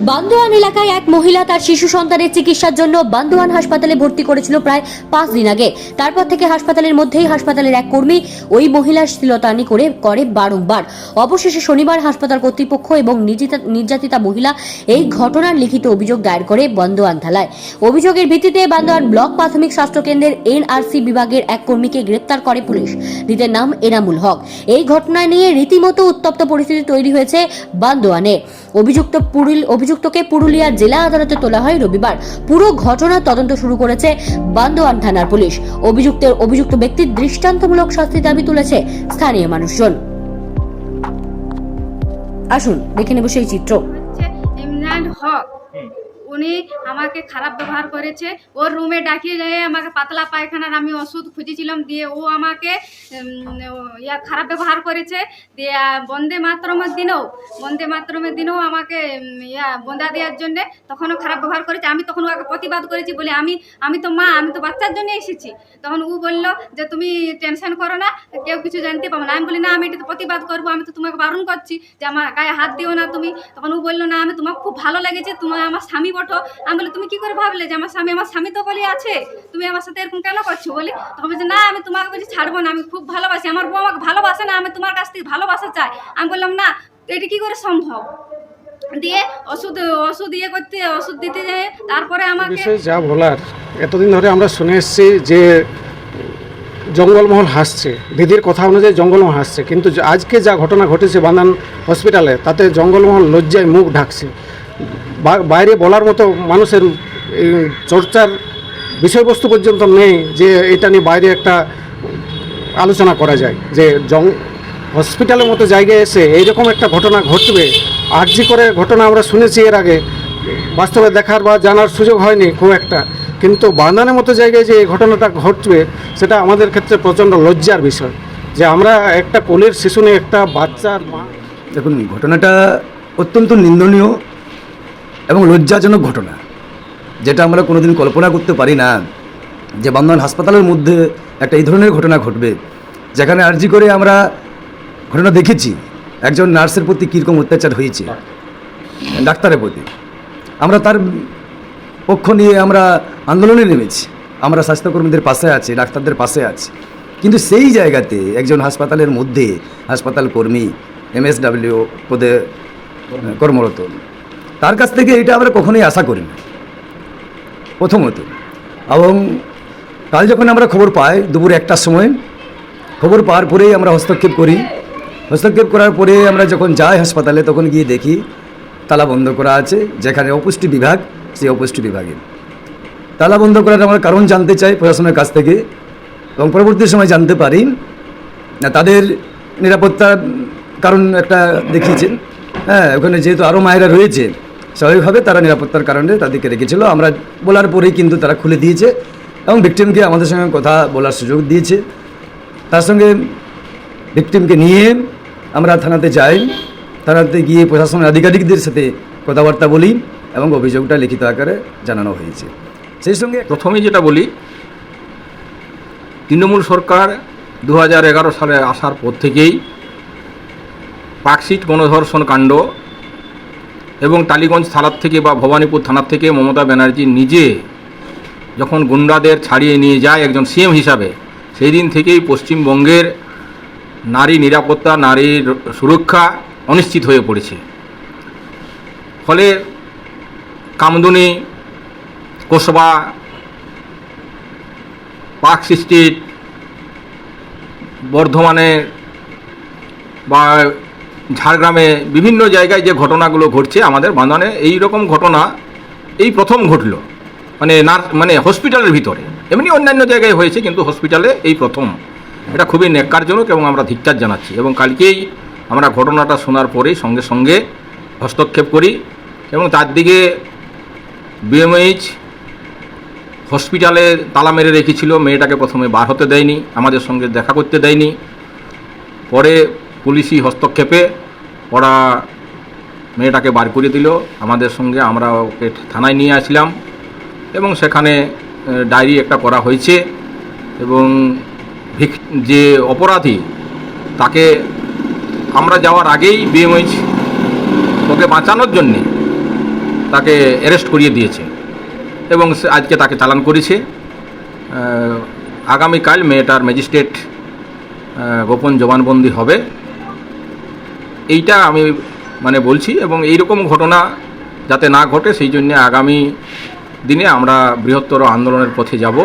বান্দোয়ান এলাকায় এক মহিলা তার শিশু সন্তানের চিকিৎসার জন্য বান্দোয়ান হাসপাতালে ভর্তি করেছিল প্রায় পাঁচ দিন আগে। তারপর থেকে হাসপাতালের মধ্যেই হাসপাতালের এক কর্মী ওই মহিলার শ্লীলতানি করে করে বারংবার। অবশেষে শনিবার হাসপাতাল কর্তৃপক্ষ এবং নির্যাতিতা- মহিলা এই ঘটনার লিখিত অভিযোগ দায়ের করে বান্দোয়ান থালায় অভিযোগের ভিত্তিতে বান্দোয়ান ব্লক প্রাথমিক স্বাস্থ্য কেন্দ্রের এনআরসি বিভাগের এক কর্মীকে গ্রেপ্তার করে পুলিশ। ধৃতের নাম এনামুল হক। এই ঘটনা নিয়ে রীতিমতো উত্তপ্ত পরিস্থিতি তৈরি হয়েছে বান্দোয়ানে। অভিযুক্ত পুরুল অভিযুক্তকে পুরুলিয়া জেলা আদালতে তোলা হয় রবিবার। পুরো ঘটনার তদন্ত শুরু করেছে বান্দোয়ান থানার পুলিশ। অভিযুক্তের অভিযুক্ত ব্যক্তির দৃষ্টান্তমূলক শাস্তি দাবি তুলেছে স্থানীয় মানুষজন। আসুন দেখে নেব সেই চিত্র। ইমরান হক। উনি আমাকে খারাপ ব্যবহার করেছে। ওর রুমে ডাকিয়ে যায় আমাকে পাতলা পায়খানার আমি ওষুধ খুঁজেছিলাম, দিয়ে ও আমাকে ইয়া খারাপ ব্যবহার করেছে। দিয়ে বন্দে মাতরমের দিনেও, বন্দে মাতরমের দিনেও আমাকে ইয়া বন্দা দেওয়ার জন্যে তখনও খারাপ ব্যবহার করেছে। আমি তখন ওকে প্রতিবাদ করেছি, বলে আমি আমি তো মা, আমি তো বাচ্চার জন্য এসেছি। তখন ও বলল যে, তুমি টেনশন করো না, কেউ কিছু জানতে পাবো না। আমি বলি, না, আমি এটা প্রতিবাদ করব, আমি তো তোমাকে বারণ করছি যে, আমার গায়ে হাত দিও না তুমি। তখন ও বলল, না, আমি তোমাকে খুব ভালো লেগেছে, তোমার, আমার স্বামী বটো আমি বলি, তুমি কি করে ভাবলে যে আমার স্বামী আমার স্বামী তো বলি আছে? তুমি আমার সাথে এরকম কেন করছ? বলি, তখন বলছে না, আমি তোমাকে বলছি ছাড়বো না, আমি খুব ভালোবাসি। আমার বউ আমাকে ভালোবাসে না, আমি তোমার কাছ থেকে ভালোবাসা চাই। আমি বললাম, না, এটা কি করে সম্ভব? দিয়ে ওষুধ ওষুধ ইয়ে করতে, ওষুধ দিতে যায় তারপরে আমাকে যা বলার, এতদিন ধরে আমরা শুনে এসেছি যে জঙ্গলমহল হাসছে। বিধির কথা অনুযায়ী জঙ্গলমহল হাসছে। কিন্তু আজকে যা ঘটনা ঘটেছে বান্দান হসপিটালে, তাতে জঙ্গলমহল লজ্জায় মুখ ঢাকছে। বাইরে বলার মতো মানুষের চর্চার বিষয়বস্তু পর্যন্ত নেই যে এটা নিয়ে বাইরে একটা আলোচনা করা যায়। যে জং হসপিটালের মতো জায়গায় এসে এইরকম একটা ঘটনা ঘটবে আর জি করে ঘটনা আমরা শুনেছি এর আগে, বাস্তবে দেখার বা জানার সুযোগ হয়নি খুব একটা। কিন্তু বান্দানের মতো জায়গায় যে এই ঘটনাটা ঘটবে, সেটা আমাদের ক্ষেত্রে প্রচণ্ড লজ্জার বিষয়। যে আমরা একটা কোলের শিশু নিয়ে একটা বাচ্চার মা দেখুন ঘটনাটা অত্যন্ত নিন্দনীয়। এবং লজ্জাজনক ঘটনা, যেটা আমরা কোনোদিন কল্পনা করতে পারি না যে বান্দন হাসপাতালের মধ্যে একটা এই ধরনের ঘটনা ঘটবে, যেখানে আর্জি করে আমরা ঘটনা দেখেছি, একজন নার্সের প্রতি কীরকম অত্যাচার হয়েছে, ডাক্তারের প্রতি। আমরা তার পক্ষ নিয়ে আমরা আন্দোলনে নেমেছি, আমরা স্বাস্থ্যকর্মীদের পাশে আছি, ডাক্তারদের পাশে আছি। কিন্তু সেই জায়গাতে একজন হাসপাতালের মধ্যে হাসপাতাল কর্মী এমএসডাব্লিউ পদে কর্মরত। তার কাছ থেকে এটা আমরা কখনোই আশা করি না। প্রথমত, এবং কাল যখন আমরা খবর পাই, দুপুর একটার সময়, খবর পাওয়ার পরেই আমরা হস্তক্ষেপ করি। হস্তক্ষেপ করার পরে আমরা যখন যাই হাসপাতালে, তখন গিয়ে দেখি, তালা বন্ধ করা আছে, যেখানে অপুষ্টি বিভাগ, সেই অপুষ্টি বিভাগে। তালা বন্ধ করার আমরা কারণ জানতে চাই প্রশাসনের কাছ থেকে, এবং পরবর্তী সময় জানতে পারি। না, তাদের নিরাপত্তার কারণ একটা দেখিয়েছেন। হ্যাঁ ওখানে যেহেতু আরও মায়েরা রয়েছে স্বাভাবিকভাবে তারা নিরাপত্তার কারণে তাদেরকে রেখেছিল। আমরা বলার পরেই কিন্তু তারা খুলে দিয়েছে এবং ভিকটিমকে আমাদের সঙ্গে কথা বলার সুযোগ দিয়েছে। তার সঙ্গে ভিকটিমকে নিয়ে আমরা থানাতে যাই। থানাতে গিয়ে প্রশাসনের আধিকারিকদের সাথে কথাবার্তা বলি এবং অভিযোগটা লিখিত আকারে জানানো হয়েছে। সেই সঙ্গে প্রথমেই যেটা বলি, তৃণমূল সরকার দু হাজার এগারো সালে আসার পর থেকেই পার্কশিট গণধর্ষণ কাণ্ড এবং টালিগঞ্জ থানার থেকে বা ভবানীপুর থানার থেকে মমতা ব্যানার্জি নিজে যখন গুন্ডাদের ছাড়িয়ে নিয়ে যায় একজন সিএম হিসাবে সেই দিন থেকেই পশ্চিমবঙ্গের নারী নিরাপত্তা নারীর সুরক্ষা অনিশ্চিত হয়ে পড়েছে। ফলে কামদুনি, কোসবা, পার্ক স্ট্রিট, বর্ধমানে বা ঝাড়গ্রামে বিভিন্ন জায়গায় যে ঘটনাগুলো ঘটছে আমাদের বাঁধনে, এই রকম ঘটনা এই প্রথম ঘটলো। মানে নার্স মানে হসপিটালের ভিতরে। এমনি অন্যান্য জায়গায় হয়েছে, কিন্তু হসপিটালে এই প্রথম। এটা খুবই ন্যাক্কারজনক এবং আমরা ধিক্কার জানাচ্ছি। এবং কালকেই আমরা ঘটনাটা শোনার পরেই সঙ্গে সঙ্গে হস্তক্ষেপ করি এবং তার দিকে বিএমএইচ হসপিটালে তালা মেরে রেখেছিল। মেয়েটাকে প্রথমে বার হতে দেয়নি, আমাদের সঙ্গে দেখা করতে দেয়নি। পরে পুলিশি হস্তক্ষেপে ওরা মেয়েটাকে বার করে দিল। আমাদের সঙ্গে আমরা ওকে থানায় নিয়ে আসলাম এবং সেখানে ডায়েরি একটা করা হয়েছে এবং যে অপরাধী, তাকে আমরা যাওয়ার আগেই বিএমএইচ ওকে বাঁচানোর জন্যে তাকে অ্যারেস্ট করিয়ে দিয়েছে এবং আজকে তাকে চালান করেছে। আগামীকাল মেয়েটার ম্যাজিস্ট্রেট গোপন জবানবন্দি হবে। এইটা আমি মানে বলছি এবং এই রকম ঘটনা যাতে না ঘটে, সেই জন্য আগামী দিনে আমরা বৃহত্তর আন্দোলনের পথে যাব।